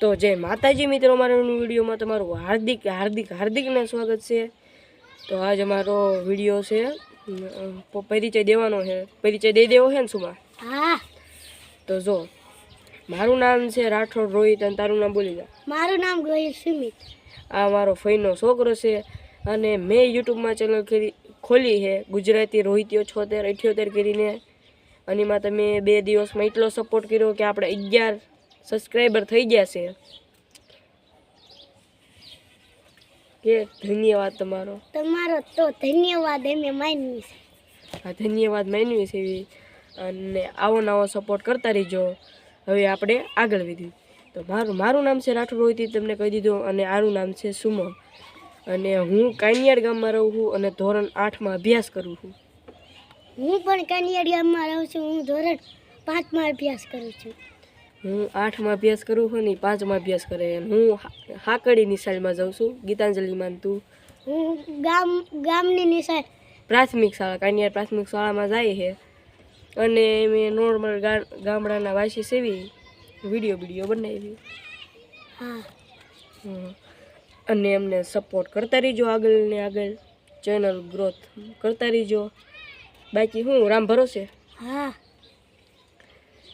તો જય માતાજી મિત્રો અમારા વિડીયોમાં તમારું હાર્દિક હાર્દિક હાર્દિકને સ્વાગત છે. તો આજ અમારો વીડિયો છે પરિચય દેવાનો છે. પરિચય દઈ દેવો છે ને સુમા? હા. તો જો મારું નામ છે રાઠોડ રોહિત અને તારું નામ બોલી જા. મારું નામ રોહિત સુમિત. આ મારો ફઈનો છોકરો છે અને મેં યુટ્યુબમાં ચેનલ ખોલી છે ગુજરાતી રોહિતીઓ છોતેર અઠ્યોતેર કરીને. અને એમાં તમે બે દિવસમાં એટલો સપોર્ટ કર્યો કે આપણે અગિયાર સબસ્ક્રાઈબર થઈ ગયા છે. કે ધન્યવાદ તમારો. તમારો તો ધન્યવાદ એમે માનવી છે આ ધન્યવાદ માનવી છે એવી. અને આવો નવો સપોર્ટ કરતા રહીજો. હવે આપણે આગળ વધ્યું તો મારું મારું નામ છે રાઠોડ રોહિતી તમને કહી દીધું. અને આનું નામ છે સુમન. અને હું કાનિયાડ ગામમાં રહું છું અને ધોરણ આઠમાં અભ્યાસ કરું છું. હું પણ કનિયાડિયામાં રહું છું. હું ધોરણ પાંચમાં અભ્યાસ કરું છું. હું આઠમાં અભ્યાસ કરું છું ને પાંચમાં અભ્યાસ કરે હું હાકડી નિશાળમાં જાઉં છું ગીતાંજલિમાં તું? હું ગામ ગામની નિશાળ. પ્રાથમિક શાળા કાનિયાર પ્રાથમિક શાળામાં જાય છે. અને મેં નોર્મલ ગામડાના વાસી સેવી વીડિયો વીડિયો બનાવી. હા. અને એમને સપોર્ટ કરતા રહીજો આગળ ને આગળ. ચેનલ ગ્રોથ કરતા રહીજો. બાકી હું રામ ભરોસે? હા.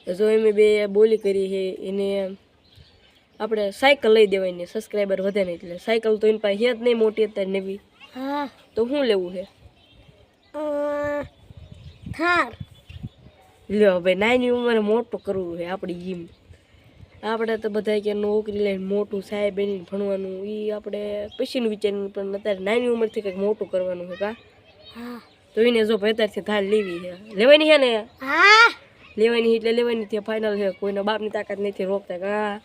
જો એમ બે બોલી કરી છે એને આપણે સાયકલ લઈ દેવાની ને સબસ્ક્રાઈબર વધે ને એટલે સાયકલ તો એની પાસે છે જ નહીં મોટી અત્યારે નવી. હા. તો શું લેવું છે? થાર. લ્યો ભાઈ નાની ઉંમરે મોટું કરવું છે આપણી જીમ આપણે તો બધા કે નોકરી લઈને મોટું સાહેબ એની ભણવાનું એ આપણે પછીનું વિચારવાનું પણ અત્યારે નાની ઉંમરથી કંઈક મોટું કરવાનું છે કા? હા. તો એને જો ભાઈ અત્યારથી ધાર લેવી છે. લેવાની છે ને? હા. લેવાની એટલે લેવાની છે. ફાઇનલ છે. કોઈના બાપની તાકાત નથી રોકતા કા.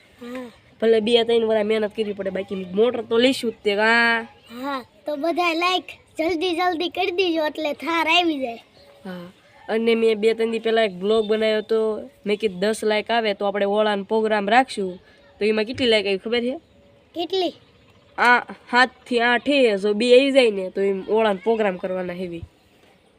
ભલે બે ત્રણ વાર મહેનત કરવી પડે બાકી મોટર તો લઈશું જ તે કા. હા તો બધા લાઈક જલ્દી જલ્દી કરી દીજો એટલે થાર આવી જાય. હા. અને મેં બે ત્રણ દી પહેલાં એક બ્લોગ બનાવ્યો હતો. મેં કીધું દસ લાઈક આવે તો આપણે ઓળાનો પ્રોગ્રામ રાખશું. તો એમાં કેટલી લાઈક આવી ખબર છે? કેટલી? આ સાતથી આઠ જો બે આવી જાય ને તો એમ ઓળાનો પ્રોગ્રામ કરવાના હેવી.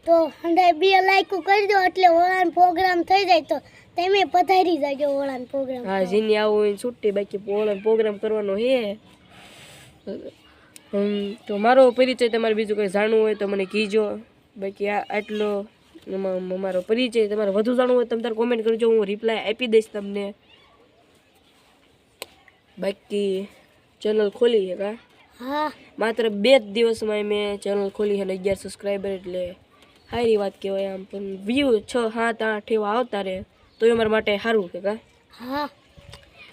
તો હંડાય બે લાઈકો કરી દો એટલે ઓળાન પ્રોગ્રામ થઈ જાય તો તમે પધારી જાજો ઓળાન પ્રોગ્રામ. હા જીની આવું હોય છૂટી બાકી ઓળાન પ્રોગ્રામ કરવાનો હે. તો મારો પરિચય તમારે બીજું કંઈ જાણવું હોય તો મને કહીજો બાકી આ આટલો મારો પરિચય તમારે વધુ જાણવું હોય તો તમે તારે કોમેન્ટ કરજો હું રિપ્લાય આપી દઈશ તમને. બાકી ચેનલ ખોલી છે કા? હા. માત્ર બે જ દિવસમાં મેં ચેનલ ખોલી છે અને અગિયાર સબસ્ક્રાઈબર એટલે. સારી વાત કહેવાય આમ પણ વ્યૂ છ સાત આઠ એવા આવતા રહે તો એ અમારા માટે સારું છે કા? હા.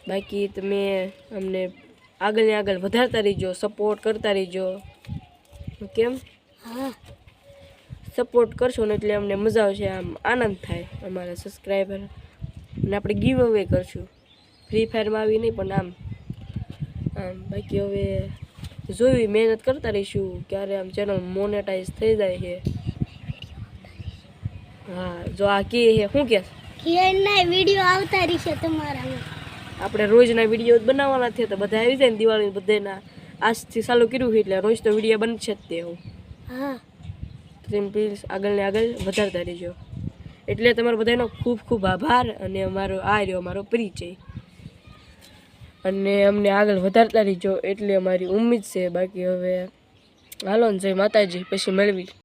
બાકી તમે અમને આગળ ને આગળ વધારતા રહીજો સપોર્ટ કરતા રહીજો. કેમ? હા. સપોર્ટ કરશો ને એટલે અમને મજા આવશે આમ આનંદ થાય અમારા સબસ્ક્રાઈબર અને આપણે ગીવ અવે કરશું. ફ્રી ફાયરમાં આવી નહીં પણ આમ આમ બાકી હવે જોઈ મહેનત કરતા રહીશું ક્યારે આમ ચેનલ મોનેટાઈઝ થઈ જાય છે. હા જો આ કે હે શું કે કિયરના વીડિયો આવતા રહેશે તમારામાં. આપણે રોજના વીડિયો બનાવવાના છે તો બધા આવી જાય ને દિવાળી બધાના આજથી ચાલુ કર્યું છે એટલે રોજ તો વીડિયો બનશે જ તે હું હા. તેમ પ્લીઝ આગળ ને આગળ વધારતા રહેજો. એટલે તમારો બધાનો ખૂબ ખૂબ આભાર અને અમારો આ રહ્યો અમારો પરિચય. અને અમને આગળ વધારતા રહેજો એટલે અમારી ઉમ્મીદ છે બાકી હવે હાલો ને જય માતાજી પછી મેળવી.